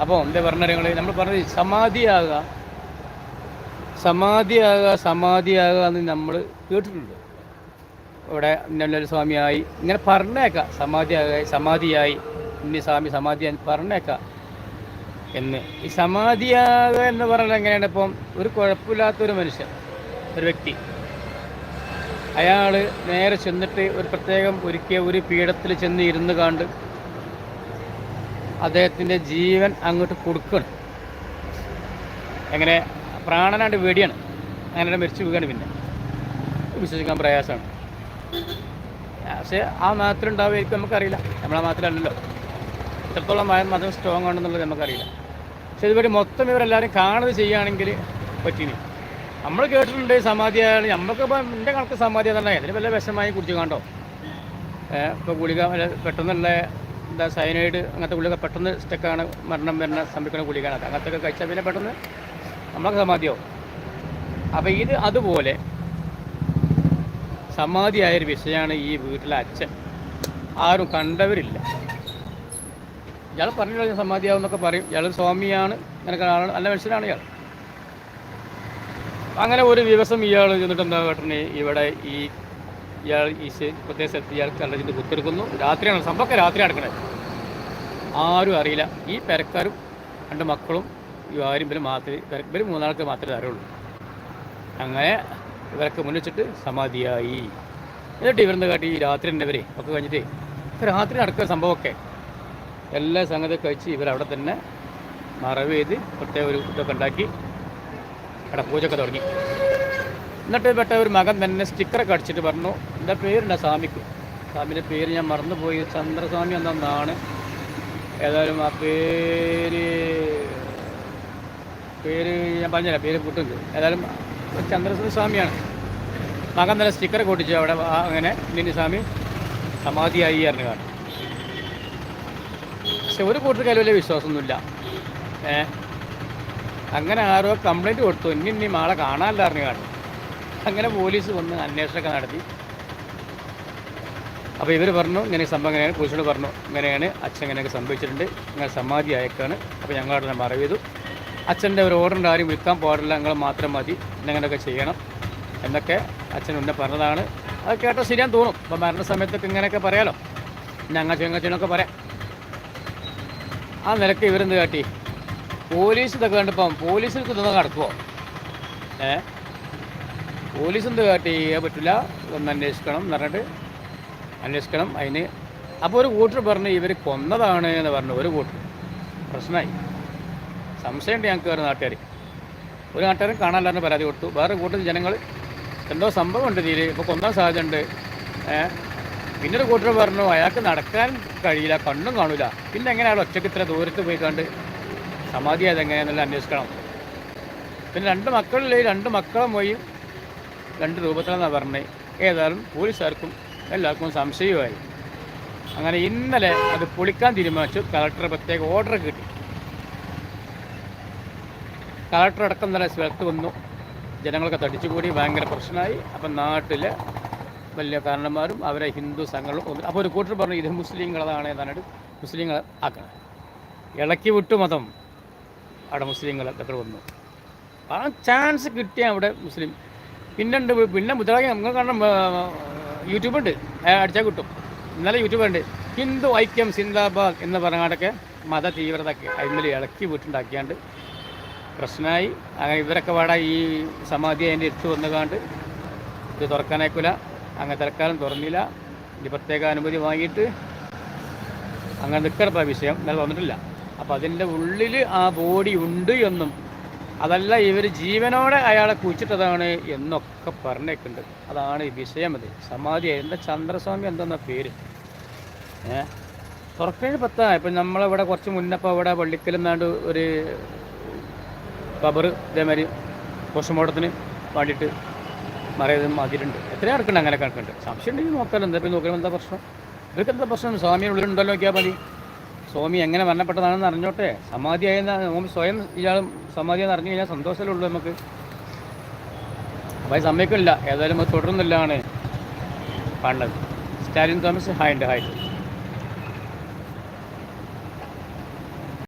അപ്പോൾ എന്താ പറഞ്ഞ നമ്മൾ പറഞ്ഞത് സമാധിയാകുക. സമാധിയാകുക സമാധിയാകുക എന്ന് നമ്മൾ കേട്ടിട്ടുണ്ട്. ഇവിടെ നല്ലൊരു സ്വാമിയായി. ഇങ്ങനെ പറഞ്ഞേക്കാം. സമാധിയായി. ഇനി സ്വാമി സമാധിയായി പറഞ്ഞേക്കാം. എന്ന്. ഈ സമാധിയാകുക എന്ന് പറഞ്ഞാൽ എങ്ങനെയാണ് ഇപ്പം? ഒരു കുഴപ്പമില്ലാത്തൊരു മനുഷ്യൻ ഒരു വ്യക്തി. അയാൾ നേരെ ചെന്നിട്ട് ഒരു പ്രത്യേകം ഒരുക്കിയ ഒരു പീഠത്തിൽ ചെന്ന് ഇരുന്ന് കണ്ട് അദ്ദേഹത്തിന്റെ ജീവൻ അങ്ങോട്ട് കൊടുക്കണം. എങ്ങനെ? പ്രാണനാണ്ട് വെടിയാണ്. അങ്ങനെ മരിച്ചു വീഴാണ് പിന്നെ. വിശ്വസിക്കാൻ പ്രയാസമാണ്. പക്ഷേ ആ മതത്തിലുണ്ടാവുമായിരിക്കും നമുക്കറിയില്ല. നമ്മളെ മതത്തിലല്ലല്ലോ എത്രത്തോളം മത- സ്ട്രോങ് ആണെന്നുള്ളത് നമുക്കറിയില്ല. പക്ഷേ ഇതുവരെ മൊത്തം ഇവരെല്ലാവരും കാണുന്നത് ചെയ്യുകയാണെങ്കിൽ പറ്റിനി നമ്മൾ കേട്ടിട്ടുണ്ട് സമാധി സമാധിയാണ് നമുക്കിപ്പോൾ എന്റെ കണക്ക് സമാധി തന്നെ അതിന് വല്ല വിഷമായി കുടിച്ചു കണ്ടോ ഇപ്പോൾ ഗുളിക പെട്ടെന്നുള്ള എന്താ സൈനൈഡ് അങ്ങനത്തെ ഗുളിക പെട്ടെന്ന് സ്റ്റക്കാണ് മരണം വരുന്ന സംഭവിക്കുന്ന ഗുളികയാണ് അത് അങ്ങനത്തെ ഒക്കെ കഴിച്ചാൽ പിന്നെ പെട്ടെന്ന് നമ്മളൊക്കെ സമാധിയാവും. അപ്പോൾ ഇത് അതുപോലെ സമാധിയായൊരു വിഷയമാണ് ഈ വീട്ടിലെ അച്ഛൻ. ആരും കണ്ടവരില്ല. ഇയാൾ പറഞ്ഞില്ല ഞാൻ സമാധിയാവും എന്നൊക്കെ പറയും. ഇയാൾ സ്വാമിയാണ് അങ്ങനെ ആളാണ് നല്ല മനുഷ്യനാണ് ഇയാൾ. അങ്ങനെ ഒരു ദിവസം ഇയാൾ ചെന്നിട്ട് എന്താ കേട്ടണേ ഇവിടെ ഈ ഇയാൾ ഈ പ്രദേശത്ത് ഇയാൾ കണ്ടതിന്റെ കുത്തെടുക്കുന്നു രാത്രിയാണ് സംഭവമൊക്കെ രാത്രി നടക്കണത് ആരും അറിയില്ല. ഈ പെരക്കാരും രണ്ട് മക്കളും ഈ ആരും ഇവർ മാത്രമേ ഇവർ- മൂന്നാൾക്ക് മാത്രമേ അറിയുള്ളൂ അങ്ങനെ ഇവരൊക്കെ മുന്നിച്ചിട്ട് സമാധിയായി. എന്നിട്ട് ഇവരെന്താ കാട്ടി? ഈ രാത്രി ഇവരെ ഒക്കെ കഴിഞ്ഞിട്ട് രാത്രി നടക്കുന്ന സംഭവമൊക്കെ എല്ലാ സംഗതി കഴിച്ച് ഇവരവിടെ തന്നെ മറവ് ചെയ്ത് പ്രത്യേക ഒരു ഇതൊക്കെ ഉണ്ടാക്കി അവിടെ പൂജയൊക്കെ തുടങ്ങി. എന്നിട്ട് പെട്ട ഒരു മകൻ തന്നെ സ്റ്റിക്കറൊക്കെ അടിച്ചിട്ട് പറഞ്ഞു എന്റെ പേരുണ്ട് സ്വാമിക്ക് സ്വാമിന്റെ പേര് ഞാൻ മറന്നുപോയി. ചന്ദ്രസ്വാമി എന്നൊന്നാണ്. ഏതായാലും ആ പേര് പേര് ഞാൻ പറഞ്ഞില്ല പേര് കൂട്ടുണ്ട്. ഏതായാലും ചന്ദ്രസ്വാമി സ്വാമിയാണ്. മകൻ നല്ല സ്റ്റിക്കർ കൂട്ടിച്ചു അവിടെ അങ്ങനെ മിനി സ്വാമി സമാധിയായി അറിഞ്ഞു കാണും പക്ഷെ ഒരു കൂട്ടർക്ക് വലിയ വിശ്വാസമൊന്നുമില്ല. ഏ? അങ്ങനെ ആരോ കംപ്ലൈന്റ് കൊടുത്തു. ഇനി ഇനി മാളെ കാണാനില്ല അറിഞ്ഞു കാണും അങ്ങനെ പോലീസ് വന്ന് അന്വേഷണമൊക്കെ നടത്തി. അപ്പോൾ ഇവർ പറഞ്ഞു ഇങ്ങനെ സംഭവം ഇങ്ങനെയാണ് പോലീസിനോട് പറഞ്ഞു ഇങ്ങനെയാണ് അച്ഛൻ ഇങ്ങനെയൊക്കെ സംഭവിച്ചിട്ടുണ്ട് ഇങ്ങനെ സമാധി അയക്കാണ് അപ്പോൾ ഞങ്ങളവിടെ തന്നെ മറവ് ചെയ്തു. അച്ഛന്റെ ഒരു ഓർഡറിന്റെ ആരും വിൽക്കാൻ പാടില്ല നിങ്ങൾ മാത്രം മതി ഇങ്ങനെയൊക്കെ ചെയ്യണം എന്നൊക്കെ അച്ഛൻ ഉന്നെ പറഞ്ഞതാണ്. അത് കേട്ടാൽ ശരിയാൻ തോന്നും. അപ്പോൾ മരണ സമയത്തൊക്കെ ഇങ്ങനെയൊക്കെ പറയാലോ. ഞങ്ങൾ ചെങ്ങച്ചനൊക്കെ പറയാം. ആ നിലയ്ക്ക് ഇവരെന്ത് കാട്ടി? പോലീസ് ഇതൊക്കെ കണ്ടപ്പം പോലീസിൽ ഇതൊന്നും നടക്കുമോ ഏ? പോലീസ് എന്ത് കാട്ടി? പറ്റില്ല ഒന്ന് അന്വേഷിക്കണം എന്ന് പറഞ്ഞിട്ട് അന്വേഷിക്കണം. അതിന് അപ്പോൾ ഒരു കൂട്ടർ പറഞ്ഞു ഇവർ കൊന്നതാണ് എന്ന് പറഞ്ഞു. ഒരു കൂട്ടർ പ്രശ്നമായി. സംശയമുണ്ട് ഞങ്ങൾക്ക് വേറെ നാട്ടുകാർ. ഒരു നാട്ടുകാരും കാണാനില്ലാന്ന് പരാതി കൊടുത്തു. വേറെ കൂട്ടർ ജനങ്ങൾ എന്തോ സംഭവമുണ്ട് ഇതിൽ ഇപ്പോൾ കൊന്നാൻ സാധ്യതയുണ്ട്. പിന്നൊരു കൂട്ടർ പറഞ്ഞു അയാൾക്ക് നടക്കാൻ കഴിയില്ല കണ്ണും കാണില്ല പിന്നെ എങ്ങനെയാണ് ഒറ്റയ്ക്ക് ഇത്ര ദൂരത്ത് പോയി കണ്ട് സമാധി ആയത് എങ്ങനെയാണെന്നുള്ള അന്വേഷിക്കണം. പിന്നെ രണ്ട് മക്കളിലെ രണ്ട് മക്കളും പോയി. രണ്ട് രൂപത്തിലെന്നാണ് പറഞ്ഞത് ഏതായാലും പോലീസുകാർക്കും എല്ലാവർക്കും സംശയമായി. അങ്ങനെ ഇന്നലെ അത് പൊളിക്കാൻ തീരുമാനിച്ചു. കളക്ടർ പ്രത്യേക ഓർഡർ കിട്ടി. കളക്ടർ അടക്കം തന്നെ സ്ഥലത്ത് വന്നു. ജനങ്ങളൊക്കെ തടിച്ചുകൂടി ഭയങ്കര പ്രശ്നമായി. അപ്പം നാട്ടിലെ വലിയ കാരണന്മാരും അവരെ ഹിന്ദു സംഘങ്ങളും അപ്പോൾ ഒരു കൂട്ടർ പറഞ്ഞു ഇത് മുസ്ലിങ്ങളതാണ് എന്നാണ് മുസ്ലിങ്ങൾ ആക്കണം. ഇളക്കി വിട്ടു മതം. അവിടെ മുസ്ലിങ്ങൾ എത്ര വന്നു. ആ ചാൻസ് കിട്ടിയ അവിടെ മുസ്ലിം. പിന്നെ പിന്നെ മുദ്രാവാക്യം നമുക്ക് കാണണം യൂട്യൂബുണ്ട്. അടിച്ചാൽ കിട്ടും. ഇന്നലെ യൂട്യൂബുണ്ട്. ഹിന്ദു ഐക്യം സിന്ദാബാദ് എന്ന് പറഞ്ഞാടൊക്കെ മത തീവ്രത അതിൽ ഇളക്കി വിട്ടുണ്ടാക്കിയാണ്ട് പ്രശ്നമായി അങ്ങനെ ഇവരൊക്കെ പാടെ ഈ സമാധി അതിന്റെ എടുത്തു വന്നുകാണ്ട് ഇത് തുറക്കാനേക്കില്ല അങ്ങനെ തൽക്കാലം തുറന്നില്ല. ഇനി പ്രത്യേക അനുമതി വാങ്ങിയിട്ട് അങ്ങനെ നിൽക്കണപ്പോൾ വിഷയം ഇന്നലെ വന്നിട്ടില്ല. അപ്പോൾ അതിന്റെ ഉള്ളിൽ ആ ബോഡി ഉണ്ട് എന്നും അതല്ല ഇവർ ജീവനോടെ അയാളെ കുഴിച്ചിട്ടതാണ് എന്നൊക്കെ പറഞ്ഞേക്കുണ്ട്. അതാണ് വിഷയം അത് സമാധി എന്താ ചന്ദ്രസ്വാമി എന്തെന്നാ പേര്? ഏ? തുറക്കഴിഞ്ഞ് പത്താ. ഇപ്പം നമ്മളിവിടെ കുറച്ച് മുന്നപ്പോൾ ഇവിടെ പള്ളിക്കലെന്നാണ്ട് ഒരു കബർ ഇതേമാതിരി പോസ്റ്റ്മോർട്ടത്തിന് വേണ്ടിയിട്ട് മറിയത് മതിരുണ്ട് എത്രയും നടക്കുന്നുണ്ട് അങ്ങനെ കണക്കുണ്ട് സംശയം ഉണ്ടെങ്കിൽ നോക്കാമല്ലോ എന്താ നോക്കണം എന്താ പ്രശ്നം? ഇവർക്ക് എന്താ പ്രശ്നം സ്വാമിയുള്ളിലുണ്ടല്ലോ നോക്കിയാൽ മതി. സ്വാമി എങ്ങനെ മരണപ്പെട്ടതാണെന്ന് അറിഞ്ഞോട്ടെ? സമാധിയായെന്ന് സ്വാമി സ്വയം ഇയാൾ സമാധിയെന്ന് അറിഞ്ഞു കഴിഞ്ഞാൽ സന്തോഷമല്ലേ ഉള്ളൂ നമുക്ക്. അപ്പം സമ്മതിക്കില്ല. ഏതായാലും അത് തുടരുന്നില്ലാണ് പണ്ടത് സ്റ്റാലിൻ തോമസ് ഹായ് ഹായ്.